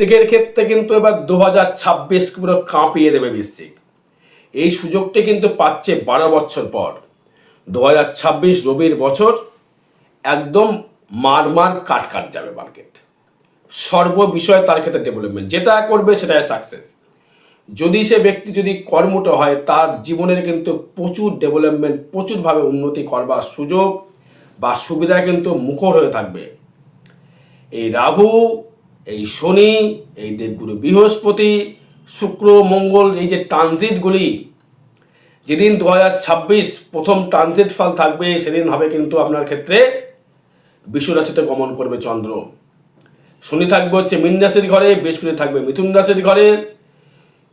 বৃশ্চিকের ক্ষেত্রে কিন্তু এবার দু হাজার ছাব্বিশ পুরো কাঁপিয়ে দেবে বৃশ্চিক এই সুযোগটি কিন্তু পাচ্ছে বারো বছর পর। দু হাজার ছাব্বিশ রবির বছর একদম মার মার কাট কাট যাবে মার্কেট সর্ব বিষয়ে তার ক্ষেত্রে ডেভেলপমেন্ট যেটা করবে সেটাই সাকসেস যদি সে ব্যক্তি যদি কর্মঠ হয়, তার জীবনের কিন্তু প্রচুর ডেভেলপমেন্ট প্রচুরভাবে উন্নতি করবার সুযোগ বা সুবিধা কিন্তু মুখর হয়ে থাকবে। এই রাহু এই শনি, এই দেবগুরু বৃহস্পতি, শুক্র, মঙ্গল, এই যে ট্রানজিটগুলি যেদিন দু হাজার ছাব্বিশ প্রথম ট্রানজিট ফল থাকবে, সেদিন হবে কিন্তু আপনার ক্ষেত্রে বিশ্বরাশিতে গমন করবে চন্দ্র। শনি থাকবে হচ্ছে মীন রাশির ঘরে, বৃহস্পতি থাকবে মিথুন রাশির ঘরে,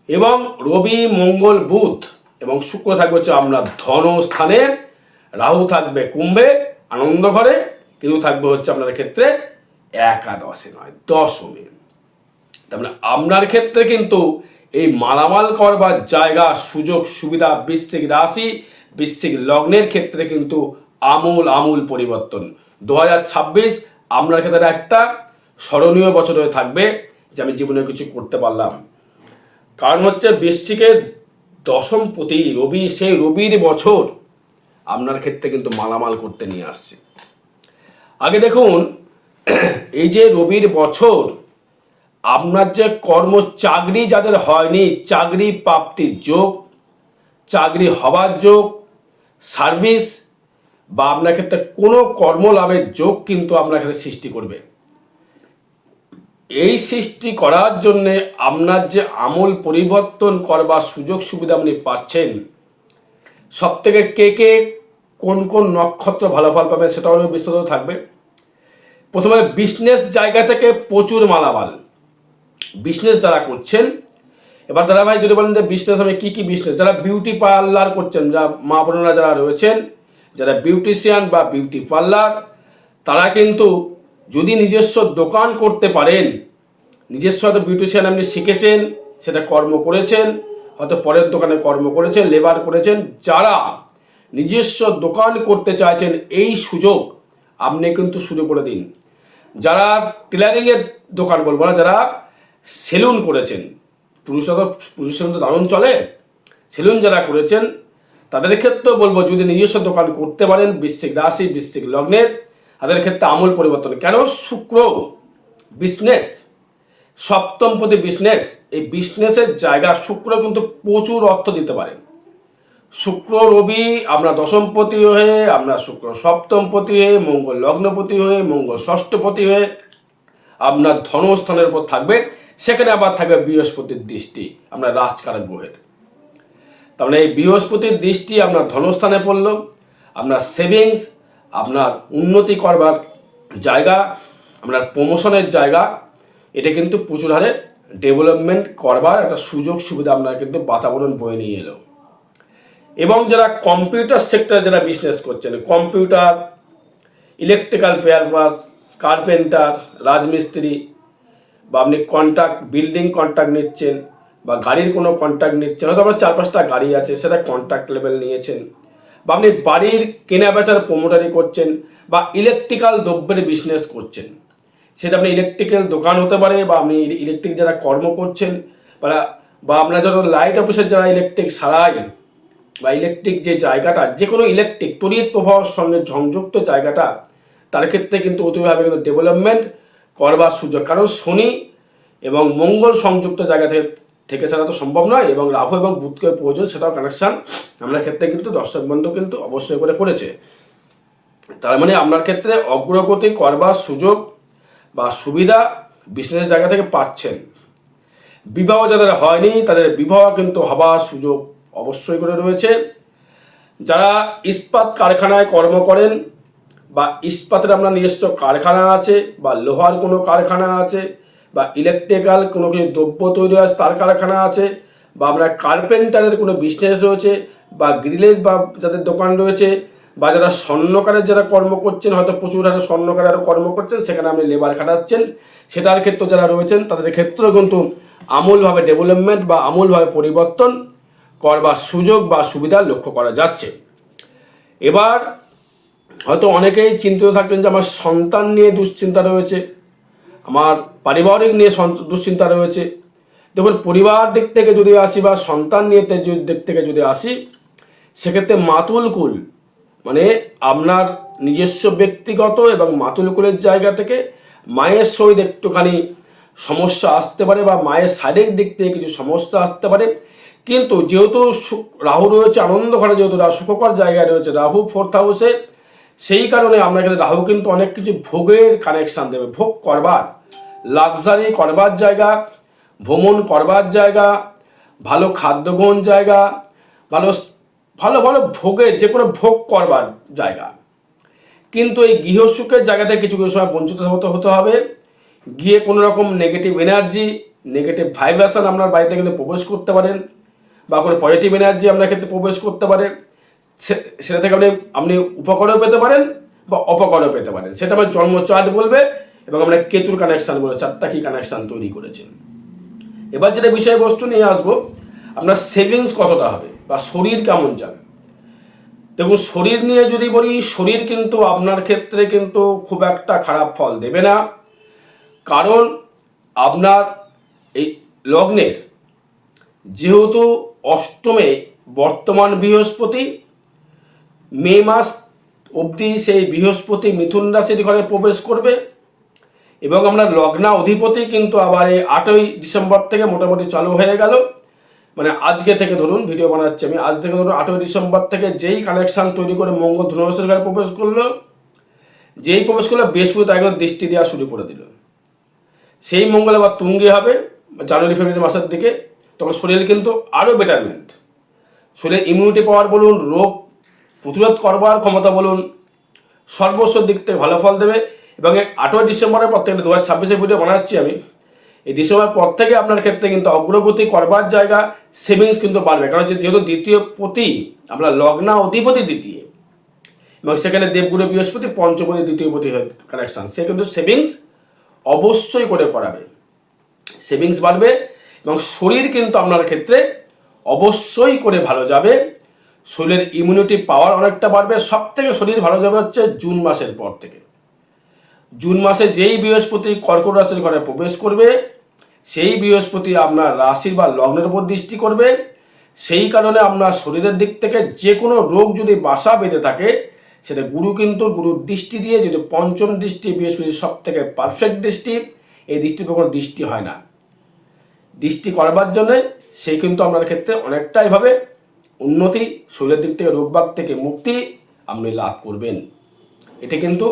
এবং রবি, মঙ্গল, বুধ, এবং শুক্র থাকবে হচ্ছে আপনার ধন স্থানে রাহু থাকবে কুম্ভে, আনন্দ ঘরে, কিন্তু থাকবে হচ্ছে আপনার ক্ষেত্রে একাদশে নয়, দশমে। তার মানে আপনার ক্ষেত্রে কিন্তু এই মালামাল করবার জায়গা, সুযোগ, সুবিধা বৃশ্চিক রাশি, বৃশ্চিক লগ্নের ক্ষেত্রে কিন্তু আমূল আমূল পরিবর্তন। দু হাজার ছাব্বিশ আপনার ক্ষেত্রে একটা স্মরণীয় বছর হয়ে থাকবে যে আমি জীবনে কিছু করতে পারলাম। কারণ হচ্ছে বৃশ্চিকের দশম প্রতি রবি, সেই রবির বছর আপনার ক্ষেত্রে কিন্তু মালামাল করতে নিয়ে আসছে। আগে দেখুন এই যে রবির বছর, আপনার যে কর্ম চাকরি যাদের হয়নি, চাকরি প্রাপ্তির যোগ, চাকরি হবার যোগ, সার্ভিস বা আপনার ক্ষেত্রে কোনো কর্মলাভের যোগ কিন্তু আপনার ক্ষেত্রে সৃষ্টি করবে। এই সৃষ্টি করার জন্যে আপনার যে আমূল পরিবর্তন করবার সুযোগ সুবিধা আপনি পাচ্ছেন সব থেকে কে কে কোন কোন নক্ষত্র ভালো ফল পাবে সেটাও বিস্তারিত থাকবে। প্রথমে বিজনেস জায়গা থেকে প্রচুর মালামাল। বিজনেস যারা করছেন, এবার দাদা ভাই যদি বলেন যে বিজনেস আমি কী কী বিজনেস যারা বিউটি পার্লার করছেন যা মা বোনেরা যারা রয়েছেন, যারা বিউটিশিয়ান বা বিউটি পার্লার তারা কিন্তু যদি নিজস্ব দোকান করতে পারেন, নিজস্ব হয়তো বিউটিশিয়ান আপনি শিখেছেন, সেটা কর্ম করেছেন, হয়তো পরের দোকানে কর্ম করেছেন লেবার করেছেন, যারা নিজস্ব দোকান করতে চাইছেন, এই সুযোগ আপনি কিন্তু শুরু করে দিন। যারা টেলারিংয়ের দোকান বলব না, যারা সেলুন করেছেন, পুরুষরা তো, পুরুষের তো দারুণ চলে, সেলুন যারা করেছেন, তাদের ক্ষেত্রেও বলব যদি নিজস্ব দোকান করতে পারেন, বৃশ্চিক রাশি, বৃশ্চিক লগ্নের, তাদের ক্ষেত্রে আমূল পরিবর্তন। কেন? শুক্র বিজনেস সপ্তম প্রতি বিজনেস, এই বিজনেসের জায়গা শুক্র কিন্তু প্রচুর অর্থ দিতে পারে। শুক্র রবি, আমরা দশমপতি হয়ে, আমরা শুক্র সপ্তমপতি হয়ে, মঙ্গল লগ্নপতি হয়ে, মঙ্গল ষষ্ঠপতি হয়ে আপনার ধনস্থানের উপর থাকবে। সেখানে আবার থাকবে বৃহস্পতির দৃষ্টি, আমরা রাজকারক গ্রহের। তার মানে এই বৃহস্পতির দৃষ্টি আপনার ধনস্থানে পড়ল, আপনার সেভিংস আপনার উন্নতি করবার জায়গা, আপনার প্রমোশনের জায়গা, এটা কিন্তু প্রচুর হারে ডেভেলপমেন্ট করবার একটা সুযোগ সুবিধা আপনার কিন্তু বাতাবরণ বয়ে নিয়ে এলো। এবং যারা কম্পিউটার সেক্টর যারা বিজনেস করছেন computer electrical fair pass carpenter রাজমিস্ত্রি, বা আপনি কন্ট্রাক্ট বিল্ডিং কন্ট্রাক্ট নিচ্ছেন, বা গাড়ির কোনো কন্ট্রাক্ট নিচ্ছেন, হয়তো আপনার চার পাঁচটা গাড়ি আছে, সেটা কন্ট্রাক্ট লেভেল নিয়েছেন, বা আপনি বাড়ির কেনা বেচার প্রমোটারি করছেন, বা ইলেকট্রিক্যাল দ্রব্যের বিজনেস করছেন, সেটা আপনি ইলেকট্রিক্যাল দোকান হতে পারে, বা আপনি ইলেকট্রিক যারা কর্ম করছেন, বা বা আপনার যখন লাইট অফিসের যারা ইলেকট্রিক সারাই বা ইলেকট্রিক যে জায়গাটা যে কোনো ইলেকট্রিক তড়িৎ প্রবাহের সঙ্গে সংযুক্ত জায়গাটা, তার ক্ষেত্রে কিন্তু অতিভাবে কিন্তু ডেভেলপমেন্ট করবার সুযোগ। কারণ শনি এবং মঙ্গল সংযুক্ত জায়গা থেকে থেকে ছাড়া তো সম্ভব নয় এবং রাহু এবং বুধকে প্রয়োজন, সেটাও কানেকশান আমরা ক্ষেত্রে কিন্তু দর্শক বন্ধু কিন্তু অবশ্যই করে করেছে। তার মানে আপনার ক্ষেত্রে অগ্রগতি করবার সুযোগ বা সুবিধা বিশেষ জায়গা থেকে পাচ্ছেন। বিবাহ যাদের হয়নি, তাদের বিবাহ কিন্তু হবার সুযোগ অবশ্যই করে রয়েছে। যারা ইস্পাত কারখানায় কর্ম করেন বা ইস্পাতের আপনার নিজস্ব কারখানা আছে বা লোহার কোনো কারখানা আছে বা ইলেকট্রিক্যাল কোনো কিছু দ্রব্য তৈরি হয় তার কারখানা আছে বা আপনার কার্পেন্টারের কোনো বিজনেস রয়েছে বা গ্রিলের বা যাদের দোকান রয়েছে বা যারা স্বর্ণকারের যারা কর্ম করছেন, হয়তো প্রচুর হারে স্বর্ণকারেরও কর্ম করছেন, সেখানে আপনি লেবার খাটাচ্ছেন। সেটার ক্ষেত্রে যারা রয়েছেন, তাদের ক্ষেত্রেও কিন্তু আমূলভাবে ডেভেলপমেন্ট বা আমূলভাবে পরিবর্তন করবার সুযোগ বা সুবিধা লক্ষ্য করা যাচ্ছে। এবার হয়তো অনেকেই চিন্তিত থাকবেন যে, আমার সন্তান নিয়ে দুশ্চিন্তা রয়েছে, আমার পারিবারিক নিয়ে দুশ্চিন্তা রয়েছে। দেখুন, পরিবার দিক থেকে যদি আসি বা সন্তান নিয়ে দিক থেকে যদি আসি, সেক্ষেত্রে মাতুল কুল মানে আপনার নিজস্ব ব্যক্তিগত এবং মাতুল কুলের জায়গা থেকে মায়ের সহিত একটুখানি সমস্যা আসতে পারে বা মায়ের শারীরিক দিক থেকে কিছু সমস্যা আসতে পারে কিন্তু যেহেতু রাহু রয়েছে, আনন্দ ঘরে যেহেতু সুখকর জায়গায় রয়েছে, রাহু ফোর্থ হাউসে সেই কারণে আমরা এখানে রাহু কিন্তু অনেক কিছু ভোগের কানেকশান দেবে। ভোগ করবার লাক্সারি করবার জায়গা, ভ্রমণ করবার জায়গা, ভালো খাদ্যগ্রহণ জায়গা, ভালো ভালো ভালো ভোগের, যে কোনো ভোগ করবার জায়গা। কিন্তু এই গৃহসুখের জায়গাতে কিছু কিছু সময় বঞ্চিত হতে হবে। গিয়ে কোনো রকম নেগেটিভ এনার্জি নেগেটিভ ভাইব্রেশন আপনার বাড়িতে কিন্তু প্রবেশ করতে পারেন। বা কোনো পজিটিভ এনার্জি আপনার ক্ষেত্রে প্রবেশ করতে পারে সেটা থেকে আপনি আপনি উপকারও পেতে পারেন বা অপকারও পেতে পারেন। সেটা আমার জন্ম চার্ট বলবে এবং আমরা কেতুর কানেকশান বলে, চারটা কি কানেকশান তৈরি করেছেন এবার যেটা বিষয়বস্তু নিয়ে আসব, আপনার সেভিংস কতটা হবে বা শরীর কেমন যাবে? দেখুন, শরীর নিয়ে যদি বলি, শরীর কিন্তু আপনার ক্ষেত্রে কিন্তু খুব একটা খারাপ ফল দেবে না। কারণ আপনার এই লগ্নের যেহেতু অষ্টমে বর্তমান বৃহস্পতি, মে মাস অবধি সেই বৃহস্পতি মিথুন রাশির ঘরে প্রবেশ করবে এবং আমরা লগ্না অধিপতি কিন্তু আবার এই আটই ডিসেম্বর থেকে মোটামুটি চালু হয়ে গেল। মানে আজকে থেকে ধরুন, ভিডিও বানাচ্ছি আমি, আজ থেকে ধরুন আটই ডিসেম্বর থেকে যেই কানেকশন তৈরি করে মঙ্গল ধনুরাশির ঘরে প্রবেশ করল, যেই প্রবেশ করল বৃহস্পতি একদম দৃষ্টি দেওয়া শুরু করে দিল। সেই মঙ্গল আবার তুঙ্গে হবে, জানুয়ারি, ফেব্রুয়ারি মাসের দিকে। তখন শরীর কিন্তু আরও বেটারমেন্ট শরীরের ইমিউনিটি পাওয়ার বলুন, রোগ প্রতিরোধ করবার ক্ষমতা বলুন, সর্বস্ব দিক থেকে ভালো ফল দেবে এবং এই আটই ডিসেম্বরের পর থেকে দু হাজার ছাব্বিশে ভিডিও বানাচ্ছি আমি, এই ডিসেম্বর পর থেকে আপনার ক্ষেত্রে কিন্তু অগ্রগতি করবার জায়গা সেভিংস কিন্তু বাড়বে। কারণ যেহেতু দ্বিতীয় পতি, আমরা লগ্না অধিপতি দ্বিতীয় এবং সেখানে দেবগুরু বৃহস্পতি পঞ্চপতি দ্বিতীয় পতি কানেকশন সে কিন্তু সেভিংস অবশ্যই করে করাবে। সেভিংস বাড়বে এবং শরীর কিন্তু আপনার ক্ষেত্রে অবশ্যই করে ভালো যাবে। শরীরের ইমিউনিটি পাওয়ার অনেকটা বাড়বে। সব থেকে শরীর ভালো যাবে হচ্ছে জুন মাসের পর থেকে। জুন মাসে যেই বৃহস্পতি কর্কট রাশির ঘরে প্রবেশ করবে, সেই বৃহস্পতি আপনার রাশির বা লগ্নের উপর দৃষ্টি করবে। সেই কারণে আপনার শরীরের দিক থেকে যে কোনো রোগ যদি বাসা বেঁধে থাকে, সেটা গুরু কিন্তু গুরুর দৃষ্টি দিয়ে যদি পঞ্চম দৃষ্টি, বৃহস্পতির সব থেকে পারফেক্ট দৃষ্টি, এই উপর কোনো দৃষ্টি হয় না। দৃষ্টি করবার জন্যে সেই কিন্তু আপনার ক্ষেত্রে অনেকটাই ভাবে উন্নতি, শরীরের দিক থেকে রোগবাগ থেকে মুক্তি আপনি লাভ করবেন। এটা কিন্তু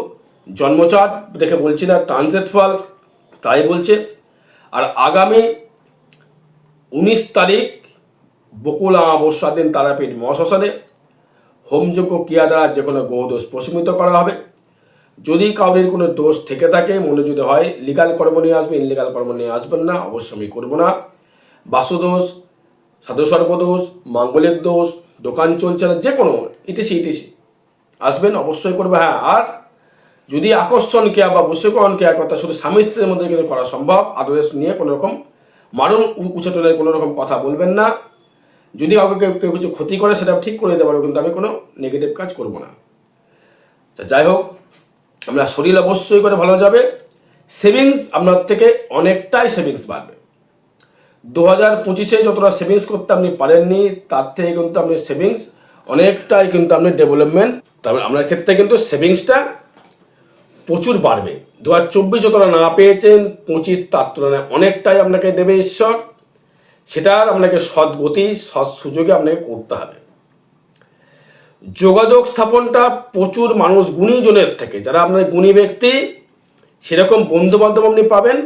জন্মচাট দেখে বলছি না ট্রানজেট ফল তাই বলছে। আর আগামী উনিশ তারিখ বকুল অমাবস্যা দিন তারাপীঠ মহাশ্মশানে হোমযোগ্য ক্রিয়া দ্বারা যে কোনো গোদোষ প্রশমিত করা হবে। যদি কাউরির কোনো দোষ থেকে থাকে, মনে যদি হয় লিগাল কর্ম নিয়ে আসবে ইনলিগাল কর্ম নিয়ে আসবেন না অবশ্য আমি করব না। বাসুদোষ সাধু সর্বদোষ মাঙ্গলিক দোষ, দোকান চলছে না যে কোনো ইটিসি ইটিসি আসবেন, অবশ্যই করবে হ্যাঁ। আর যদি আকর্ষণ কেয়া বা বশীকরণ ক্রিয়া কথা শুধু স্বামী স্ত্রীর মধ্যে কিন্তু করা সম্ভব আদর্শ নিয়ে কোনো রকম মারণ উ- উচ্চটনের কোনো রকম কথা বলবেন না। যদি কাউকে কেউ কেউ কিছু ক্ষতি করে, সেটা ঠিক করে দিতে পারব, কিন্তু আমি কোনো নেগেটিভ কাজ করব না। তা যাই হোক আমরা শরীর অবশ্যই করে ভালো যাবে সেভিংস আপনার থেকে অনেকটাই সেভিংস বাড়বে। দু হাজার পঁচিশে যতটা সেভিংস করতে আপনি পারেননি, তার থেকে কিন্তু আপনি সেভিংস অনেকটাই কিন্তু আপনি ডেভেলপমেন্ট তবে আপনার ক্ষেত্রে কিন্তু সেভিংসটা প্রচুর বাড়বে। দু হাজার চব্বিশ যতটা না পেয়েছেন, পঁচিশ তার তুলনায় অনেকটাই আপনাকে দেবে ঈশ্বর। সেটার আপনাকে সৎ গতি সৎ সুযোগে আপনাকে করতে হবে। যোগাযোগ স্থাপনটা প্রচুর মানুষ গুণীজনের থেকে, যারা আপনার গুণী ব্যক্তি, সেরকম বন্ধু বান্ধব আপনি পাবেন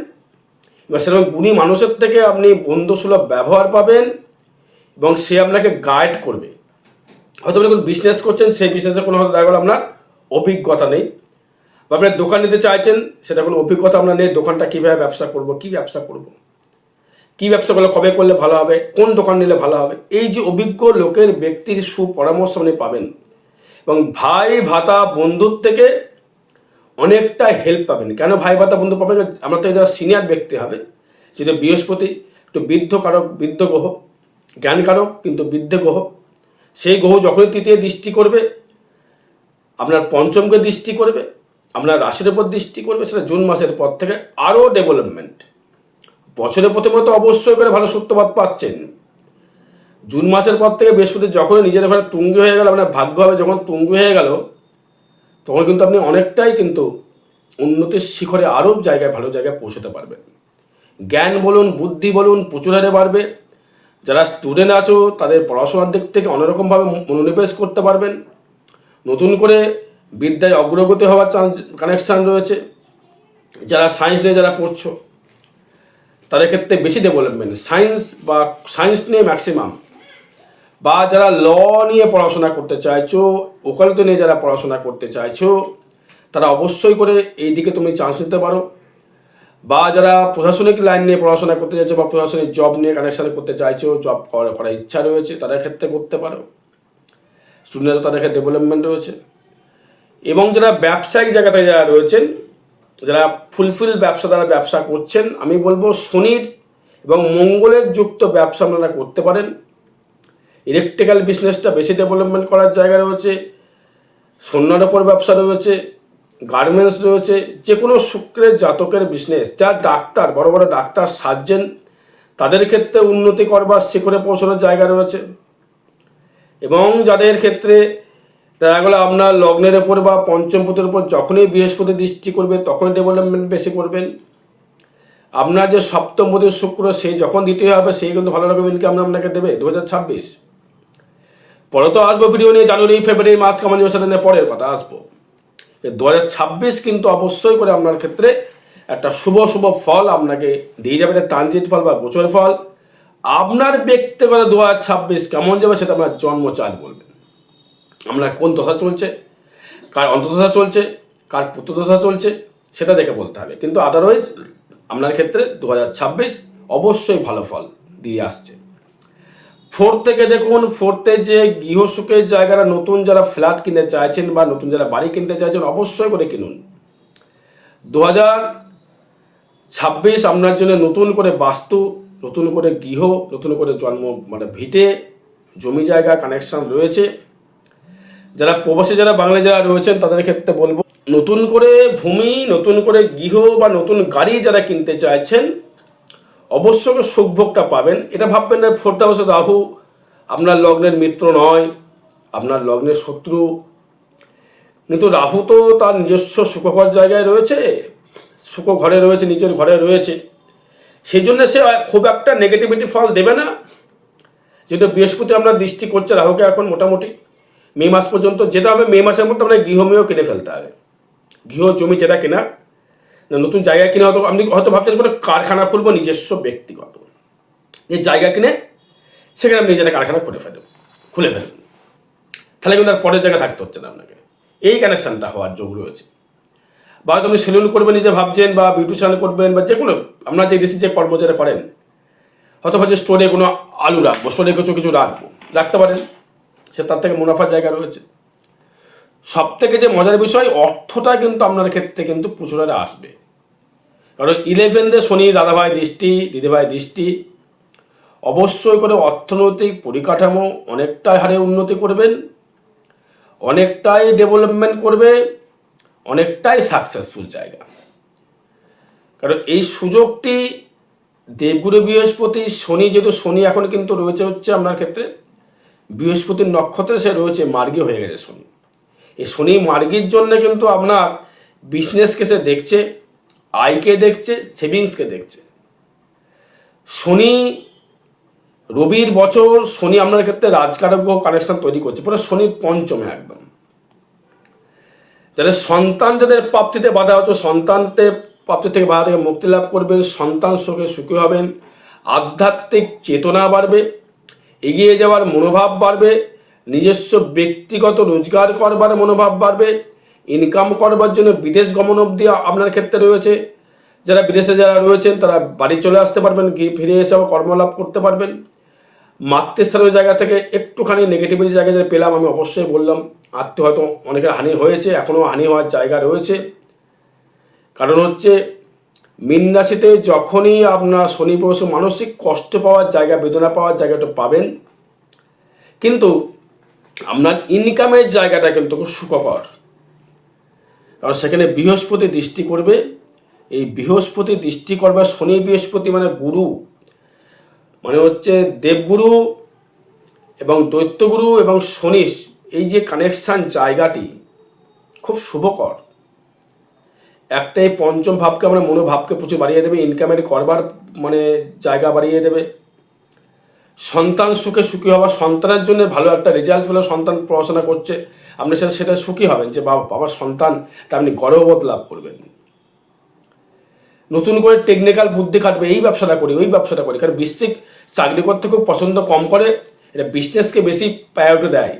এবার সেরকম গুণী মানুষের থেকে আপনি বন্ধুসুলভ ব্যবহার পাবেন, এবং সে আপনাকে গাইড করবে। হয়তো আপনি কোনো বিজনেস করছেন, সেই বিজনেসে কোনো হয়তো দেখা আপনার অভিজ্ঞতা নেই, বা আপনি দোকান নিতে চাইছেন, সেটা কোনো অভিজ্ঞতা আপনার নেই, দোকানটা কীভাবে ব্যবসা করব, কী ব্যবসা করব। কী ব্যবসা করলে, কবে করলে ভালো হবে, কোন দোকান নিলে ভালো হবে, এই যে অভিজ্ঞ লোকের ব্যক্তির সুপরামর্শ আপনি পাবেন এবং ভাই ভাতা বন্ধুর থেকে অনেকটা হেল্প পাবেন। কেন ভাই ভাতা বন্ধু পাবেন? আমরা তো যারা সিনিয়র ব্যক্তি হবে সেটা বৃহস্পতি, একটু বৃদ্ধ কারক, বৃদ্ধ গ্রহ, জ্ঞান কারক, কিন্তু বৃদ্ধ গ্রহ, সেই গ্রহ যখনই তৃতীয় দৃষ্টি করবে, আপনার পঞ্চমকে দৃষ্টি করবে, আপনার রাশির উপর দৃষ্টি করবে, সেটা জুন মাসের পর থেকে আরও ডেভেলপমেন্ট বছরে প্রথমে তো অবশ্যই করে ভালো সত্যবাদ পাচ্ছেন। জুন মাসের পর থেকে বৃহস্পতি যখন নিজের ঘরে তুঙ্গি হয়ে গেল আপনার ভাগ্য হবে যখন তুঙ্গি হয়ে গেল, তখন কিন্তু আপনি অনেকটাই কিন্তু উন্নতির শিখরে আরও জায়গায়, ভালো জায়গায় পৌঁছতে পারবেন। জ্ঞান বলুন, বুদ্ধি বলুন, প্রচুর হারে বাড়বে। যারা স্টুডেন্ট আছো, তাদের পড়াশোনার দিক থেকে অন্যরকমভাবে মনোনিবেশ করতে পারবেন। নতুন করে বিদ্যায় অগ্রগতি হওয়ার চান্স কানেকশান রয়েছে। যারা সায়েন্স নিয়ে যারা পড়ছো তাদের ক্ষেত্রে বেশি ডেভেলপমেন্ট সায়েন্স বা সায়েন্স নিয়ে ম্যাক্সিমাম বা যারা ল নিয়ে পড়াশোনা করতে চাইছো ওকালতি নিয়ে যারা পড়াশোনা করতে চাইছো, তারা অবশ্যই করে এই দিকে তুমি চান্স নিতে পারো। বা যারা প্রশাসনিক লাইন নিয়ে পড়াশোনা করতে চাইছো বা প্রশাসনিক জব নিয়ে কানেকশান করতে চাইছো জব করার ইচ্ছা রয়েছে, তাদের ক্ষেত্রে করতে পারো। স্টুডেন্টরা তাদের ক্ষেত্রে ডেভেলপমেন্ট রয়েছে। এবং যারা ব্যবসায়িক জায়গাতে যারা রয়েছেন যারা ফুলফিল ব্যবসা দ্বারা ব্যবসা করছেন, আমি বলব শনির এবং মঙ্গলের যুক্ত ব্যবসা আপনারা করতে পারেন। ইলেকট্রিক্যাল বিজনেসটা বেশি ডেভেলপমেন্ট করার জায়গা রয়েছে সন্ন্যার ওপর ব্যবসা রয়েছে গার্মেন্টস রয়েছে যে কোনো শুক্রের জাতকের বিজনেস যার ডাক্তার, বড় বড় ডাক্তার সার্জেন তাদের ক্ষেত্রে উন্নতি করবার শিখরে পৌঁছানোর জায়গা রয়েছে। এবং যাদের ক্ষেত্রে দেখা গেলো আপনার লগ্নের ওপর বা পঞ্চম পঞ্চমপুতের উপর যখনই বৃহস্পতি দৃষ্টি করবে, তখনই ডেভেলপমেন্ট বেশি করবেন। আপনার যে সপ্তম সপ্তমপতি শুক্র সেই যখন দিতে হবে সেই কিন্তু ভালো রকম ইনকাম আপনাকে দেবে দু হাজার ছাব্বিশ। পরে তো আসব ভিডিও নিয়ে, জানুয়ারি, ফেব্রুয়ারি মাস কামান সাথে পরের কথা আসব। দু হাজার ছাব্বিশ কিন্তু অবশ্যই করে আপনার ক্ষেত্রে একটা শুভ শুভ ফল আপনাকে দিয়ে যাবে ট্রানজিট ফল বা গোচর ফল। আপনার ব্যক্তিগত দু হাজার ছাব্বিশ কেমন যাবে, সেটা আপনার জন্মচাল বলবেন আপনার কোন দশা চলছে? কার অন্তর্দশা চলছে? কার পুত্রদশা চলছে? সেটা দেখে বলতে হবে। কিন্তু আদারওয়াইজ আপনার ক্ষেত্রে দু হাজার ছাব্বিশ অবশ্যই ভালো ফল দিয়ে আসছে। ফোর থেকে দেখুন ফোর্থে যে গৃহসুখের জায়গাটা, নতুন যারা ফ্ল্যাট কিনতে চাইছেন বা নতুন যারা বাড়ি কিনতে চাইছেন, অবশ্যই করে কিনুন। দু হাজার ছাব্বিশ আপনার জন্য নতুন করে বাস্তু, নতুন করে গৃহ, নতুন করে জন্ম মানে ভিটে, জমি জায়গা কানেকশন রয়েছে। যারা প্রবাসী যারা বাংলা যারা রয়েছেন তাদের ক্ষেত্রে বলব, নতুন করে ভূমি, নতুন করে গৃহ বা নতুন গাড়ি যারা কিনতে চাইছেন, অবশ্যই সুখভোগটা পাবেন। এটা ভাববেন না ফোর্থ হাউসে রাহু, আপনার লগ্নের মিত্র নয়, আপনার লগ্নের শত্রু। কিন্তু রাহু তো তার নিজস্ব সুখকর জায়গায় রয়েছে সুখ ঘরে রয়েছে, নিজের ঘরে রয়েছে। সেই জন্য সে খুব একটা নেগেটিভিটি ফল দেবে না। যেহেতু বৃহস্পতি আমরা দৃষ্টি করছে রাহুকে এখন মোটামুটি। মে মাস পর্যন্ত যেটা হবে, মে মাসের মধ্যে আপনার গৃহমেয় কিনে ফেলতে হবে। গৃহ, জমি যেটা কেনার নতুন জায়গা কিনে, হয়তো আপনি হয়তো ভাবছেন কোনো কারখানা খুলবো, নিজস্ব ব্যক্তিগত। যে জায়গা কিনে, সেখানে আপনি নিজেরা কারখানা খুলে ফেলুন খুলে ফেলুন। তাহলে কিন্তু আর পরের জায়গায় থাকতে হচ্ছে না আপনাকে। এই কানেকশানটা হওয়ার যোগ রয়েছে। বা হয়তো আপনি সেলুন করবেন, নিজে ভাবছেন বা বিউটিশিয়ান করবেন বা যে কোনো আপনার যে রিসি যে কর্ম যেটা করেন, হয়তো ভাবছে স্টোরে কোনো আলু রাখব স্টোরে কিছু কিছু রাখব, রাখতে পারেন। সে তার থেকে মুনাফার জায়গা রয়েছে। সব থেকে যে মজার বিষয়, অর্থটা কিন্তু আপনার ক্ষেত্রে কিন্তু প্রচুর আসবে। কারণ ইলেভেনতে শনি, দাদাভাই দৃষ্টি, দিদিভাই দৃষ্টি, অবশ্যই করে অর্থনৈতিক পরিকাঠামো অনেকটাই হারে উন্নতি করবেন, অনেকটাই ডেভেলপমেন্ট করবে, অনেকটাই সাকসেসফুল জায়গা। কারণ এই সুযোগটি দেবগুরু বৃহস্পতি, শনি, যেহেতু শনি এখন কিন্তু রয়েছে হচ্ছে আপনার ক্ষেত্রে বৃহস্পতির নক্ষত্রে সে রয়েছে, মার্গী হয়ে গেছে শনি। এই শনি মার্গীর জন্য কিন্তু আপনার বিজনেসকে সে দেখছে, আয়কে দেখছে, সেভিংসকে দেখছে। শনি, রবির বছর শনি আপনার ক্ষেত্রে রাজকারক কানেকশন তৈরি করছে, পুরো শনি পঞ্চমে একদম। যাদের সন্তান, যাদের প্রাপ্তিতে বাধা হচ্ছে, সন্তানতে প্রাপ্তি থেকে বাধা থেকে মুক্তি লাভ করবেন, সন্তান সুখে সুখী হবেন, আধ্যাত্মিক চেতনা বাড়বে এগিয়ে যাওয়ার মনোভাব বাড়বে, নিজস্ব ব্যক্তিগত রোজগার করবার মনোভাব বাড়বে ইনকাম করবার জন্য বিদেশ গমন অবধি আপনার ক্ষেত্রে রয়েছে। যারা বিদেশে যারা রয়েছেন, তারা বাড়ি চলে আসতে পারবেন ফিরে এসে আবার কর্মলাভ করতে পারবেন। মাতৃস্থানীয় জায়গা থেকে একটুখানি নেগেটিভিটি জায়গা যেটা পেলাম, আমি অবশ্যই বললাম, আত্মীয় হয়তো অনেকের হানি হয়েছে এখনও হানি হওয়ার জায়গা রয়েছে। কারণ হচ্ছে মীন রাশিতে যখনই আপনার শনি পরশু মানসিক কষ্ট পাওয়ার জায়গা, বেদনা পাওয়ার জায়গাটা পাবেন। কিন্তু আপনার ইনকামের জায়গাটা কিন্তু খুব সুখকর। কারণ সেখানে বৃহস্পতি দৃষ্টি করবে। এই বৃহস্পতি দৃষ্টি করবে শনি বৃহস্পতি মানে গুরু। মানে হচ্ছে দেবগুরু এবং দৈত্যগুরু এবং শনি, এই যে কানেকশান জায়গাটি খুব শুভকর। একটাই পঞ্চম ভাবকে আমরা মনোভাবকে প্রচুর বাড়িয়ে দেবে ইনকামের করবার মানে জায়গা বাড়িয়ে দেবে। সন্তান সুখে সুখী হওয়া, সন্তানের জন্য ভালো একটা রেজাল্ট হলো, সন্তান পড়াশোনা করছে, আপনি সেটা সেটা সুখী হবেন যে বাবা আমার সন্তানটা আপনি গর্ববোধ লাভ করবেন। নতুন করে টেকনিক্যাল বুদ্ধি কাটবে, এই ব্যবসাটা করি, ওই ব্যবসাটা করি, কারণ বিশ্বিক চাকরি করতে খুব পছন্দ কম করে, এটা বিজনেসকে বেশি প্রায়োরিটি দেয়।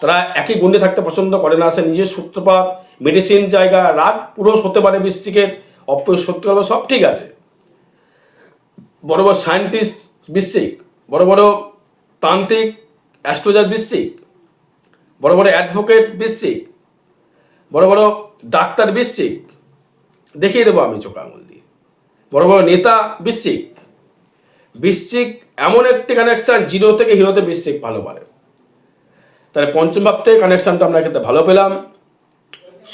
তারা একই গণ্ডে থাকতে পছন্দ করে না, সে নিজের সূত্রপাত মেডিসিন জায়গা, রাগ পুরুষ হতে পারে বৃশ্চিকের অপ্রিয় সত্যকাল সব ঠিক আছে। বড় বড় সায়েন্টিস্ট বৃশ্চিক বড় বড় তান্ত্রিক অ্যাস্ট্রোলজার বৃশ্চিক বড় বড় অ্যাডভোকেট বৃশ্চিক বড় বড় ডাক্তার বৃশ্চিক দেখিয়ে দেবো আমি চোখ আঙুল দিয়ে। বড় বড় নেতা বৃশ্চিক বৃশ্চিক এমন একটি কানেকশন জিরো থেকে হিরোতে বৃশ্চিক ভালো পারে। তাহলে পঞ্চম ভাব থেকে কানেকশানটা আমরা ক্ষেত্রে ভালো পেলাম।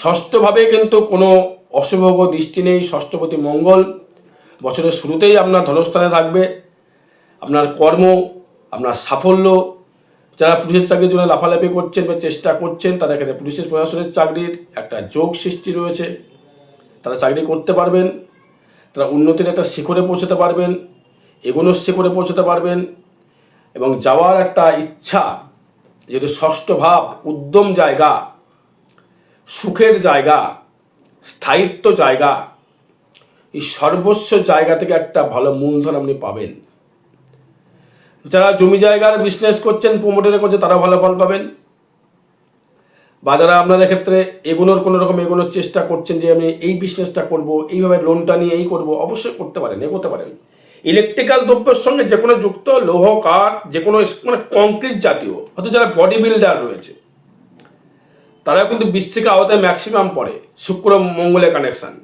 ষষ্ঠভাবে কিন্তু কোনো অশুভ দৃষ্টি নেই, ষষ্ঠপতি মঙ্গল। বছরের শুরুতেই আপনার ধনস্থানে থাকবে, আপনার কর্ম, আপনার সাফল্য। যারা পুলিশের চাকরির জন্য লাফালাফি করছেন বা চেষ্টা করছেন তারা এখানে পুলিশের প্রশাসনের চাকরির একটা যোগ সৃষ্টি রয়েছে। তারা চাকরি করতে পারবেন, তারা উন্নতির একটা শিখরে পৌঁছতে পারবেন, এগোনোর শিখরে পৌঁছতে পারবেন এবং যাওয়ার একটা ইচ্ছা যেহেতু ষষ্ঠ ভাব, উদ্যম জায়গা, সুখের জায়গা, স্থায়িত্ব জায়গা, এই সর্বস্ব জায়গা থেকে একটা ভালো মূলধন আপনি পাবেন। যারা জমি জায়গার বিজনেস করছেন প্রমোটারে করছে তারা ভালো ফল পাবেন। বা যারা আপনাদের ক্ষেত্রে এগোনোর কোনো রকম এগোনোর চেষ্টা করছেন যে আমি এই বিজনেসটা করব, এইভাবে লোনটা নিয়ে এই করব, অবশ্যই করতে পারেন, এগোতে পারেন। ইলেকট্রিক্যাল দ্রব্যের সঙ্গে যে কোনো যুক্ত লৌহ, কাঠ, যে কোনো মানে কংক্রিট জাতীয় হয়তো যারা বডি বিল্ডার রয়েছে, তারাও কিন্তু বিশ্বের আওতায় ম্যাক্সিমাম পড়ে, শুক্র মঙ্গলের কানেকশন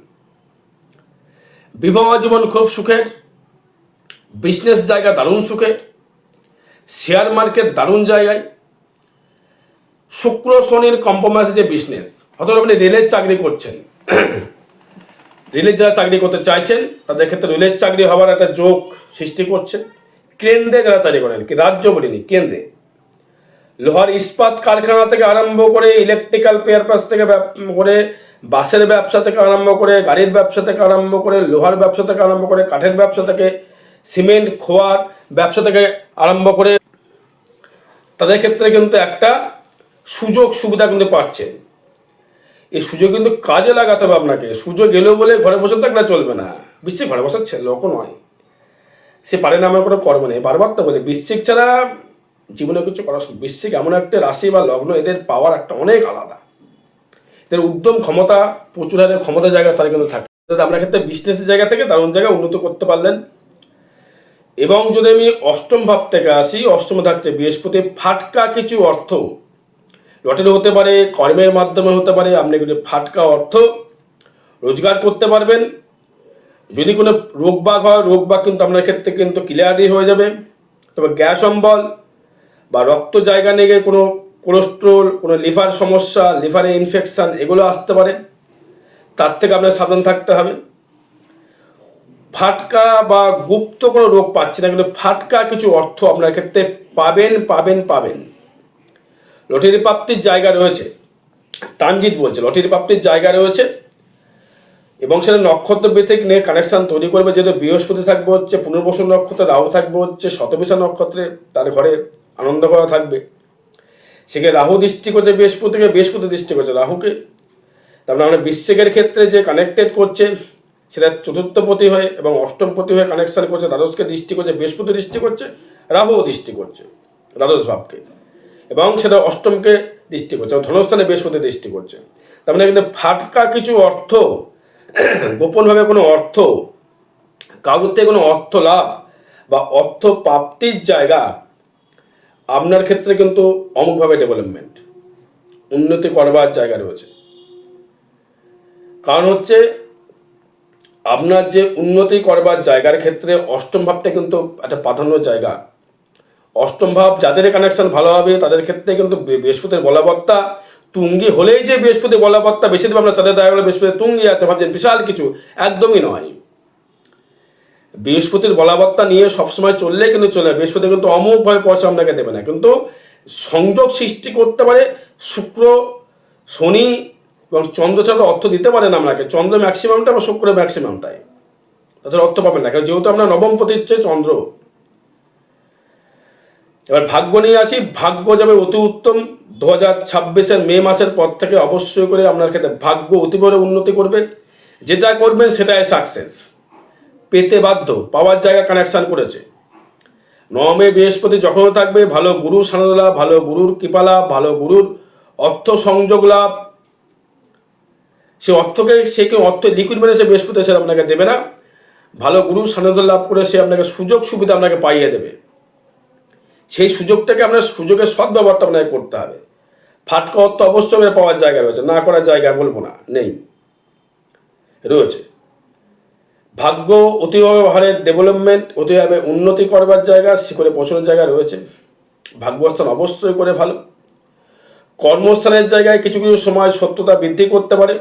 বিবাহ জীবন খুব সুখের বিজনেস জায়গা দারুণ সুখের শেয়ার মার্কেট দারুণ জায়গায়, শুক্র শনির কম্প্রোমাইজ যে বিজনেস অথবা আপনি রেলের চাকরি করছেন। রেলের যারা চাকরি করতে চাইছেন, তাদের ক্ষেত্রে রেলের চাকরি হওয়ার একটা যোগ সৃষ্টি করছে কেন্দ্রে যারা চাকরি করেন, কি রাজ্য বলিনি, কেন্দ্রে। লোহার ইস্পাত কারখানা থেকে আরম্ভ করে ইলেকট্রিক্যাল পেয়ার পাস থেকে করে বাসের ব্যবসা থেকে আরম্ভ করে গাড়ির ব্যবসা থেকে আরম্ভ করে লোহার ব্যবসা থেকে আরম্ভ করে কাঠের ব্যবসা থেকে সিমেন্ট, খোয়ার ব্যবসা থেকে আরম্ভ করে তাদের ক্ষেত্রে কিন্তু একটা সুযোগ সুবিধা কিন্তু পাচ্ছেন। এই সুযোগ কিন্তু কাজে লাগাতে হবে আপনাকে। সুযোগ এলো বলে ঘরে বসে থাকলে চলবে না। বিশ্বে ঘরে বসার লোকও নয়। সে পারে না আমার কোনো কর্ম নেই। বারবার তো বলে বৃশ্চিক ছাড়া জীবনে কিছু করা। বৃশ্চিক এমন একটা রাশি বা লগ্ন, এদের পাওয়ার একটা অনেক আলাদা। এদের উদ্যম ক্ষমতা, প্রচুর হারে ক্ষমতা জায়গা তারা কিন্তু থাকে। আমরা ক্ষেত্রে বিজনেসের জায়গা থেকে দারুণ জায়গায় উন্নত করতে পারলেন। এবং যদি আমি অষ্টম ভাব থেকে আসি, অষ্টমে থাকছে বৃহস্পতি, ফাটকা কিছু অর্থ। লটারি হতে পারে, কর্মের মাধ্যমে হতে পারে, আপনি এগুলি ফাটকা অর্থ রোজগার করতে পারবেন। যদি কোনো রোগ বাগ হয়, রোগ বাগ কিন্তু আপনার ক্ষেত্রে কিন্তু ক্লিয়ারই হয়ে যাবে। তবে গ্যাস অম্বল বা রক্ত জায়গা নিয়ে কোনো কোলেস্ট্রল কোনো লিভার সমস্যা লিভারে ইনফেকশান এগুলো আসতে পারে। তার থেকে আপনার সাবধান থাকতে হবে। ফাটকা বা গুপ্ত কোনো রোগ পাচ্ছে না, কিন্তু ফাটকা কিছু অর্থ আপনার ক্ষেত্রে পাবেন পাবেন পাবেন। লটারি প্রাপ্তির জায়গা রয়েছে। টানজিৎ বলছে, লটারি প্রাপ্তির জায়গা রয়েছে এবং সেটা নক্ষত্র বেথিক নিয়ে কানেকশান তৈরি করবে, যেহেতু বৃহস্পতি থাকবে হচ্ছে পুনর্বসু নক্ষত্রে, রাহু থাকবে হচ্ছে, শতবিশা নক্ষত্রে তার ঘরে আনন্দ করা থাকবে। সেখানে রাহু দৃষ্টি করছে, বৃহস্পতিকে, বৃহস্পতি দৃষ্টি করছে, রাহুকে। তারপরে আমরা বিশ্বেকের ক্ষেত্রে যে কানেক্টেড করছে, সেটা চতুর্থ পতি হয়ে এবং অষ্টম পতি হয়ে কানেকশন করছে, দ্বাদশকে দৃষ্টি করছে, বৃহস্পতি দৃষ্টি করছে, রাহুও দৃষ্টি করছে, দ্বাদশ ভাবকে। এবং সেটা অষ্টমকে দৃষ্টি করছে ধনস্থানে বৃহস্পতি দৃষ্টি করছে। তার মানে কিন্তু ফাটকা কিছু অর্থ, গোপনভাবে কোনো অর্থ কারোর থেকে কোনো অর্থ লাভ বা অর্থ প্রাপ্তির জায়গা আপনার ক্ষেত্রে কিন্তু অমুকভাবে ডেভেলপমেন্ট উন্নতি করবার জায়গা রয়েছে। কারণ হচ্ছে আপনার যে উন্নতি করবার জায়গার ক্ষেত্রে অষ্টম ভাবটা কিন্তু একটা প্রাধান্য জায়গা। অষ্টম ভাব, যাদের কানেকশন ভালো হবে, তাদের ক্ষেত্রে কিন্তু বৃহস্পতির বলবত্তা তুঙ্গি হলেই যে বৃহস্পতি বলাবত্তা বেশি দেবে আপনার চাঁদের দেখা বৃহস্পতি তুঙ্গি আছে, ভাবছেন বিশাল কিছু, একদমই নয়। বৃহস্পতির বলাবত্তা নিয়ে সবসময় চললে কিন্তু চলে বৃহস্পতি কিন্তু অমোঘভাবে পয়সা আপনাকে দেবে না। কিন্তু সংযোগ সৃষ্টি করতে পারে, শুক্র, শনি এবং চন্দ্র ছাড়া অর্থ দিতে পারে না আপনাকে চন্দ্র ম্যাক্সিমামটা বা শুক্র ম্যাক্সিমামটাই তাছাড়া অর্থ পাবেন না, কারণ যেহেতু আমরা নবম পতি হচ্ছে চন্দ্র। এবার ভাগ্য নিয়ে আসি। ভাগ্য যাবে অতি উত্তম। দু হাজার ছাব্বিশের মে মাসের পর থেকে অবশ্যই করে আপনার ক্ষেত্রে ভাগ্য অতিবরে উন্নতি করবে। যেটা করবেন সেটাই সাকসেস পেতে বাধ্য। পাওয়ার জায়গা কানেকশন করেছে। নবমে বৃহস্পতি যখন থাকবে, ভালো গুরু সানদ লাভ, ভালো গুরুর কৃপা লাভ, ভালো গুরুর অর্থ সংযোগ লাভ। সে অর্থকে, সে কেউ অর্থ লিকুইড মানে সে বৃহস্পতি সে আপনাকে দেবে না। ভালো গুরু সানদ লাভ করে সে আপনাকে সুযোগ সুবিধা আপনাকে পাইয়ে দেবে। সেই সুযোগটাকে আপনার সুযোগের সদ্ব্যবহারটা আপনাকে করতে হবে। ফাটকা অর্থ অবশ্যই পাওয়ার জায়গা রয়েছে। না করার জায়গা বলব না, নেই। রয়েছে। ভাগ্য অতিভাবে হারের ডেভেলপমেন্ট অতিভাবে উন্নতি করবার জায়গা, শিখরে পৌঁছানোর জায়গা রয়েছে। ভাগ্যস্থান অবশ্যই করে ভালো। কর্মস্থানের জায়গায় কিছু কিছু সময় সত্যতা বৃদ্ধি করতে পারে।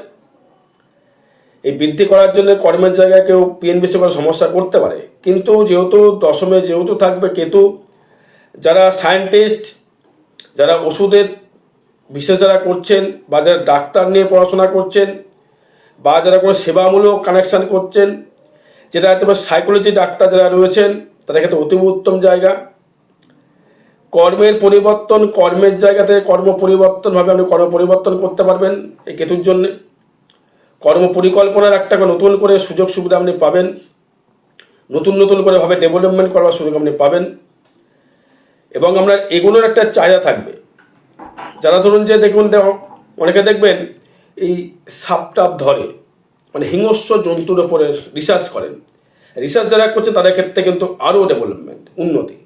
এই বৃদ্ধি করার জন্য কর্মের জায়গায় কেউ পিএনবিসি করে সমস্যা করতে পারে। কিন্তু যেহেতু দশমে যেহেতু থাকবে, কেতু যারা সায়েন্টিস্ট যারা ওষুধের বিশেষ যারা করছেন বা যারা ডাক্তার নিয়ে পড়াশোনা করছেন বা যারা কোনো সেবামূলক কানেকশান করছেন যেটা হয়তো সাইকোলজি ডাক্তার যারা রয়েছেন, তাদের ক্ষেত্রে অতি উত্তম জায়গা। কর্মের পরিবর্তন, কর্মের জায়গা থেকে কর্ম পরিবর্তনভাবে আপনি কর্ম পরিবর্তন করতে পারবেন এই কেতুর জন্যে। কর্ম পরিকল্পনার একটা নতুন করে সুযোগ সুবিধা আপনি পাবেন। নতুন নতুন করে ভাবে ডেভেলপমেন্ট করবার সুযোগ আপনি পাবেন। এবং আপনার এগুলোর একটা চাহিদা থাকবে। যারা ধরুন যে দেখুন অনেকে দেখবেন এই সাপটাপ ধরে মানে হিংস্র জন্তুর ওপরে রিসার্চ করেন। রিসার্চ যারা করছে তাদের ক্ষেত্রে কিন্তু আরও ডেভেলপমেন্ট উন্নতি।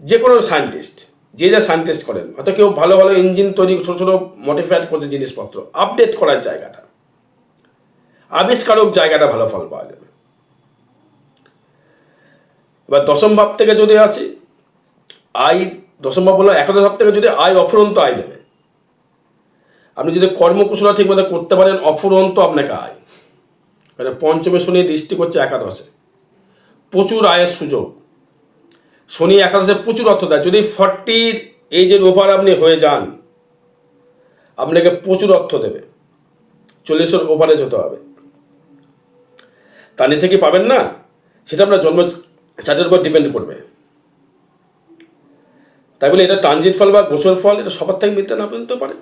যে কোনো সায়েন্টিস্ট যে যা সায়েন্টিস্ট করেন, হয়তো কেউ ভালো ভালো ইঞ্জিন তৈরি, ছোটো ছোটো মডিফাইড করছে জিনিসপত্র আপডেট করার জায়গাটা। আবিষ্কারক জায়গাটা ভালো ফল পাওয়া যাবে। এবার দশম ভাব থেকে যদি আসি আয় দশম ভাব বললাম, একাদশ ভাব থেকে যদি আয় অফুরন্ত আয় দেবে। আপনি যদি কর্মকুশলা ঠিকমতো করতে পারেন, অফুরন্ত আপনাকে আয়। মানে পঞ্চমে শনি দৃষ্টি করছে একাদশে। প্রচুর আয়ের সুযোগ। শনি একাদশে প্রচুর অর্থ দেয়। যদি ফর্টির এজের ওভার আপনি হয়ে যান, আপনাকে প্রচুর অর্থ দেবে। চল্লিশের ওভারেজ যেতে হবে। তা নিচে কি পাবেন না? সেটা আপনার জন্ম চার্টের উপর ডিপেন্ড করবে। তাই বলে এটা ট্রানজিট ফল বা গোসল ফল, এটা সবার থেকে মিলতে না মিলতে পারে।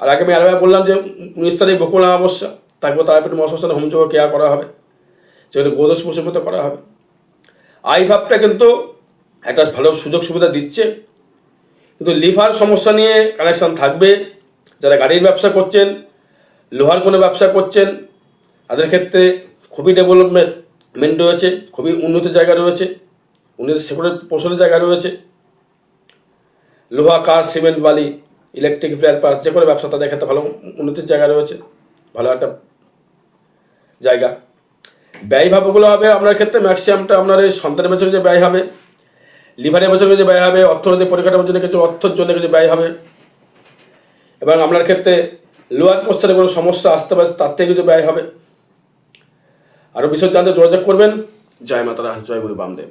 আর আগে আমি আরেকবার বললাম যে উনিশ তারিখ বকুল অমাবস্যা, তারপর তারপরে মহাশ্মশানে হোমযোগ কেয়ার করা হবে যেগুলো গোদশ প্রসঙ্গত করা হবে। আই ভাবটা কিন্তু একটা ভালো সুযোগ সুবিধা দিচ্ছে। কিন্তু লিভার সমস্যা নিয়ে কানেকশন থাকবে। যারা গাড়ির ব্যবসা করছেন, লোহার কোনো ব্যবসা করছেন, তাদের ক্ষেত্রে খুবই ডেভেলপমেন্ট রয়েছে, খুবই উন্নত জায়গা রয়েছে, উন্নত সেকুরের পোষণের জায়গা রয়েছে। লোহা কার সিমেন্ট, বালি ইলেকট্রিক ফেয়ার পাস যে কোনো ব্যবসা তাদের ক্ষেত্রে ভালো উন্নতির জায়গা রয়েছে, ভালো একটা জায়গা। ব্যয় ভাবগুলো হবে আপনার ক্ষেত্রে ম্যাক্সিমামটা আপনার এই সন্তানের পেছনে যে ব্যয় হবে, লিভারের পেছনে যে ব্যয় হবে, অর্থনৈতিক পরিকাঠামোর জন্য কিছু অর্থের জন্য কিছু ব্যয় হবে। এবং আপনার ক্ষেত্রে লোয়ার পোস্টারে কোনো সমস্যা আসতে পারে, তার থেকে কিছু ব্যয় হবে। আরও বিশদ জানতে যোগাযোগ করবেন। জয় মাতারা, জয় গুরু বামদেব।